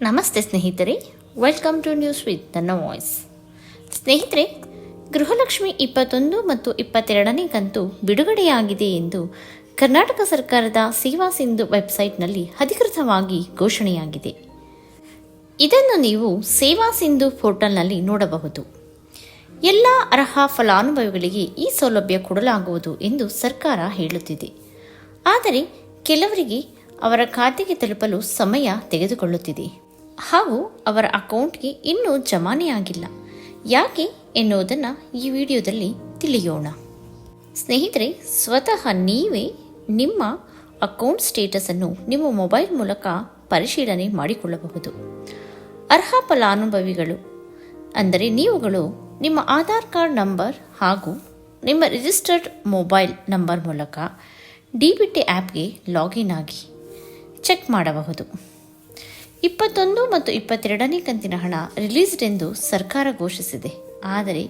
ನಮಸ್ತೆ ಸ್ನೇಹಿತರೆ welcome to news with ನನ್ನ ವಾಯ್ಸ್ ಸ್ನೇಹಿತರೆ, ಗೃಹಲಕ್ಷ್ಮಿ ಇಪ್ಪತ್ತೊಂದು ಮತ್ತು ಇಪ್ಪತ್ತೆರಡನೇ ಕಂತು ಬಿಡುಗಡೆಯಾಗಿದೆ ಎಂದು ಕರ್ನಾಟಕ ಸರ್ಕಾರದ ಸೇವಾ ಸಿಂಧು ವೆಬ್ಸೈಟ್ನಲ್ಲಿ ಅಧಿಕೃತವಾಗಿ ಘೋಷಣೆಯಾಗಿದೆ. ಇದನ್ನು ನೀವು ಸೇವಾ ಸಿಂಧು ಪೋರ್ಟಲ್ನಲ್ಲಿ ನೋಡಬಹುದು. ಎಲ್ಲ ಅರ್ಹ ಫಲಾನುಭವಿಗಳಿಗೆ ಈ ಸೌಲಭ್ಯ ಕೊಡಲಾಗುವುದು ಎಂದು ಸರ್ಕಾರ ಹೇಳುತ್ತಿದೆ. ಆದರೆ, ಕೆಲವರಿಗೆ ಅವರ ಖಾತೆಗೆ ತಲುಪಲು ಸಮಯ ತೆಗೆದುಕೊಳ್ಳುತ್ತಿದೆ. ಹಾಗೂ ಅವರ ಅಕೌಂಟ್ಗೆ ಇನ್ನೂ ಜಮಾನೆಯಾಗಿಲ್ಲ ಯಾಕೆ ಎನ್ನುವುದನ್ನು ಈ ವಿಡಿಯೋದಲ್ಲಿ ತಿಳಿಯೋಣ. ಸ್ನೇಹಿತರೆ, ಸ್ವತಃ ನೀವೇ ನಿಮ್ಮ ಅಕೌಂಟ್ ಸ್ಟೇಟಸನ್ನು ನಿಮ್ಮ ಮೊಬೈಲ್ ಮೂಲಕ ಪರಿಶೀಲನೆ ಮಾಡಿಕೊಳ್ಳಬಹುದು. ಅರ್ಹ ಫಲಾನುಭವಿಗಳು, ಅಂದರೆ ನೀವುಗಳು ನಿಮ್ಮ ಆಧಾರ್ ಕಾರ್ಡ್ ನಂಬರ್ ಹಾಗೂ ನಿಮ್ಮ ರಿಜಿಸ್ಟರ್ಡ್ ಮೊಬೈಲ್ ನಂಬರ್ ಮೂಲಕ ಡಿ ಬಿ ಟಿ ಆ್ಯಪ್ಗೆ ಲಾಗಿನ್ ಆಗಿ ಚೆಕ್ ಮಾಡಬಹುದು. ಇಪ್ಪತ್ತೊಂದು ಮತ್ತು ಇಪ್ಪತ್ತೆರಡನೇ ಕಂತಿನ ಹಣ ರಿಲೀಸ್ಡ್ ಎಂದು ಸರ್ಕಾರ ಘೋಷಿಸಿದೆ. ಆದರೆ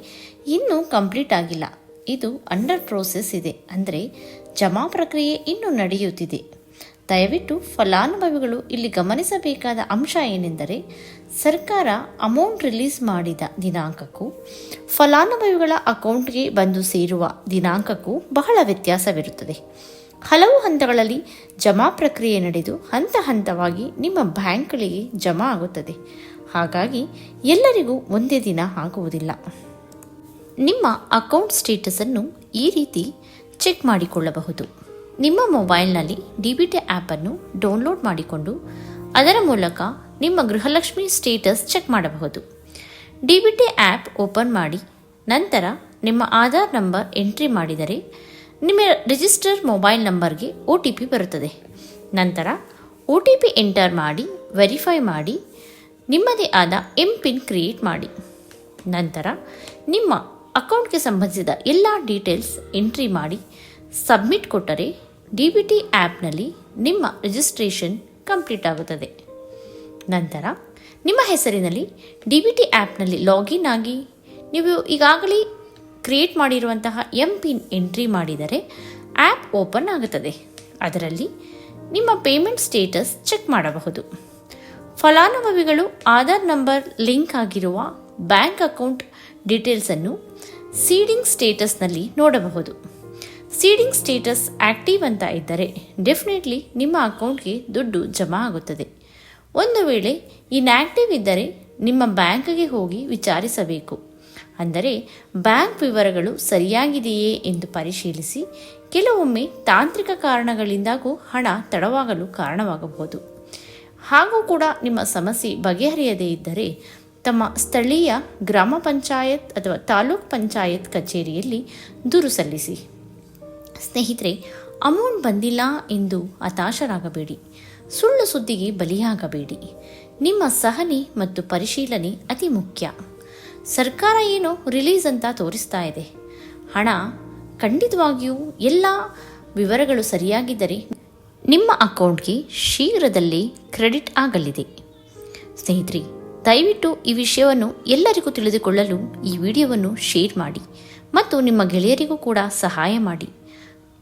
ಇನ್ನೂ ಕಂಪ್ಲೀಟ್ ಆಗಿಲ್ಲ. ಇದು ಅಂಡರ್ ಪ್ರೋಸೆಸ್ ಇದೆ ಅಂದರೆ ಜಮಾ ಪ್ರಕ್ರಿಯೆ ಇನ್ನೂ ನಡೆಯುತ್ತಿದೆ. ದಯವಿಟ್ಟು ಫಲಾನುಭವಿಗಳು ಇಲ್ಲಿ ಗಮನಿಸಬೇಕಾದ ಅಂಶ ಏನೆಂದರೆ ಸರ್ಕಾರ ಅಮೌಂಟ್ ರಿಲೀಸ್ ಮಾಡಿದ ದಿನಾಂಕಕ್ಕೂ ಫಲಾನುಭವಿಗಳ ಅಕೌಂಟ್ಗೆ ಬಂದು ಸೇರುವ ದಿನಾಂಕಕ್ಕೂ ಬಹಳ ವ್ಯತ್ಯಾಸವಿರುತ್ತದೆ. ಹಲವು ಹಂತಗಳಲ್ಲಿ ಜಮಾ ಪ್ರಕ್ರಿಯೆ ನಡೆದು ಹಂತ ಹಂತವಾಗಿ ನಿಮ್ಮ ಬ್ಯಾಂಕ್ಗಳಿಗೆ ಜಮಾ ಆಗುತ್ತದೆ. ಹಾಗಾಗಿ ಎಲ್ಲರಿಗೂ ಒಂದೇ ದಿನ ಆಗುವುದಿಲ್ಲ. ನಿಮ್ಮ ಅಕೌಂಟ್ ಸ್ಟೇಟಸನ್ನು ಈ ರೀತಿ ಚೆಕ್ ಮಾಡಿಕೊಳ್ಳಬಹುದು. ನಿಮ್ಮ ಮೊಬೈಲ್ನಲ್ಲಿ ಡಿ ಬಿ ಟಿ ಆ್ಯಪನ್ನು ಡೌನ್ಲೋಡ್ ಮಾಡಿಕೊಂಡು ಅದರ ಮೂಲಕ ನಿಮ್ಮ ಗೃಹಲಕ್ಷ್ಮಿ ಸ್ಟೇಟಸ್ ಚೆಕ್ ಮಾಡಬಹುದು. D B T app open ಮಾಡಿ ನಂತರ ನಿಮ್ಮ ಆಧಾರ್ ನಂಬರ್ ಎಂಟ್ರಿ ಮಾಡಿದರೆ ನಿಮ್ಮ ರಿಜಿಸ್ಟರ್ ಮೊಬೈಲ್ ನಂಬರ್ಗೆ ಒ ಟಿ ಪಿ ಬರುತ್ತದೆ. ನಂತರ ಒ ಟಿ ಪಿ ಎಂಟರ್ ಮಾಡಿ ವೆರಿಫೈ ಮಾಡಿ, ನಿಮ್ಮದೇ ಆದ ಎಂ ಪಿನ್ ಕ್ರಿಯೇಟ್ ಮಾಡಿ. ನಂತರ ನಿಮ್ಮ ಅಕೌಂಟ್ಗೆ ಸಂಬಂಧಿಸಿದ ಎಲ್ಲ ಡೀಟೇಲ್ಸ್ ಎಂಟ್ರಿ ಮಾಡಿ ಸಬ್ಮಿಟ್ ಕೊಟ್ಟರೆ ಡಿ ಬಿ ಟಿ ಆ್ಯಪ್ನಲ್ಲಿ ನಿಮ್ಮ ರಿಜಿಸ್ಟ್ರೇಷನ್ ಕಂಪ್ಲೀಟ್ ಆಗುತ್ತದೆ. ನಂತರ ನಿಮ್ಮ ಹೆಸರಿನಲ್ಲಿ ಡಿ ಬಿ ಟಿ ಆ್ಯಪ್ನಲ್ಲಿ ಲಾಗಿನ್ ಆಗಿ, ನೀವು ಈಗಾಗಲೇ ಕ್ರಿಯೇಟ್ ಮಾಡಿರುವಂತಹ ಎಂ ಪಿನ್ ಎಂಟ್ರಿ ಮಾಡಿದರೆ ಆ್ಯಪ್ ಓಪನ್ ಆಗುತ್ತದೆ. ಅದರಲ್ಲಿ ನಿಮ್ಮ ಪೇಮೆಂಟ್ ಸ್ಟೇಟಸ್ ಚೆಕ್ ಮಾಡಬಹುದು. ಫಲಾನುಭವಿಗಳು ಆಧಾರ್ ನಂಬರ್, ಲಿಂಕ್ ಆಗಿರುವ ಬ್ಯಾಂಕ್ ಅಕೌಂಟ್ ಡೀಟೇಲ್ಸನ್ನು ಸೀಡಿಂಗ್ ಸ್ಟೇಟಸ್ನಲ್ಲಿ ನೋಡಬಹುದು. ಸೀಡಿಂಗ್ ಸ್ಟೇಟಸ್ ಆಕ್ಟಿವ್ ಅಂತ ಇದ್ದರೆ ಡೆಫಿನೆಟ್ಲಿ ನಿಮ್ಮ ಅಕೌಂಟ್ಗೆ ದುಡ್ಡು ಜಮಾ ಆಗುತ್ತದೆ. ಒಂದು ವೇಳೆ ಇನ್ಆಕ್ಟಿವ್ ಇದ್ದರೆ ನಿಮ್ಮ ಬ್ಯಾಂಕ್ಗೆ ಹೋಗಿ ವಿಚಾರಿಸಬೇಕು. ಅಂದರೆ ಬ್ಯಾಂಕ್ ವಿವರಗಳು ಸರಿಯಾಗಿದೆಯೇ ಎಂದು ಪರಿಶೀಲಿಸಿ ಕೆಲವೊಮ್ಮೆ ತಾಂತ್ರಿಕ ಕಾರಣಗಳಿಂದಾಗೂ ಹಣ ತಡವಾಗಲು ಕಾರಣವಾಗಬಹುದು. ಹಾಗೂ ಕೂಡ ನಿಮ್ಮ ಸಮಸ್ಯೆ ಬಗೆಹರಿಯದೇ ಇದ್ದರೆ ತಮ್ಮ ಸ್ಥಳೀಯ ಗ್ರಾಮ ಪಂಚಾಯತ್ ಅಥವಾ ತಾಲೂಕ್ ಪಂಚಾಯತ್ ಕಚೇರಿಯಲ್ಲಿ ದೂರು ಸಲ್ಲಿಸಿ. ಸ್ನೇಹಿತರೆ, ಅಮೌಂಟ್ ಬಂದಿಲ್ಲ ಎಂದು ಹತಾಶರಾಗಬೇಡಿ. ಸುಳ್ಳು ಸುದ್ದಿಗೆ ಬಲಿಯಾಗಬೇಡಿ. ನಿಮ್ಮ ಸಹನೆ ಮತ್ತು ಪರಿಶೀಲನೆ ಅತಿ ಮುಖ್ಯ. ಸರ್ಕಾರ ಏನು ರಿಲೀಸ್ ಅಂತ ತೋರಿಸ್ತಾ ಇದೆ. ಹಣ ಖಂಡಿತವಾಗಿಯೂ ಎಲ್ಲ ವಿವರಗಳು ಸರಿಯಾಗಿದ್ದರೆ ನಿಮ್ಮ ಅಕೌಂಟ್ಗೆ ಶೀಘ್ರದಲ್ಲಿ ಕ್ರೆಡಿಟ್ ಆಗಲಿದೆ. ಸ್ನೇಹಿತರೆ, ದಯವಿಟ್ಟು ಈ ವಿಷಯವನ್ನು ಎಲ್ಲರಿಗೂ ತಿಳಿದುಕೊಳ್ಳಲು ಈ ವಿಡಿಯೋವನ್ನು ಶೇರ್ ಮಾಡಿ ಮತ್ತು ನಿಮ್ಮ ಗೆಳೆಯರಿಗೂ ಕೂಡ ಸಹಾಯ ಮಾಡಿ.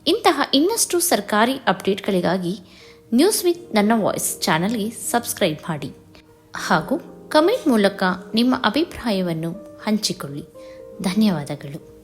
ಇಂತಹ ಇನ್ನಷ್ಟು ಸರ್ಕಾರಿ ಅಪ್ಡೇಟ್ಗಳಿಗಾಗಿ ನ್ಯೂಸ್ ವಿತ್ ನನ್ನ ವಾಯ್ಸ್ ಚಾನಲ್ಗೆ ಸಬ್ಸ್ಕ್ರೈಬ್ ಮಾಡಿ. ಹಾಗೂ ಕಮೆಂಟ್ ಮೂಲಕ ನಿಮ್ಮ ಅಭಿಪ್ರಾಯವನ್ನು ಹಂಚಿಕೊಳ್ಳಿ. ಧನ್ಯವಾದಗಳು.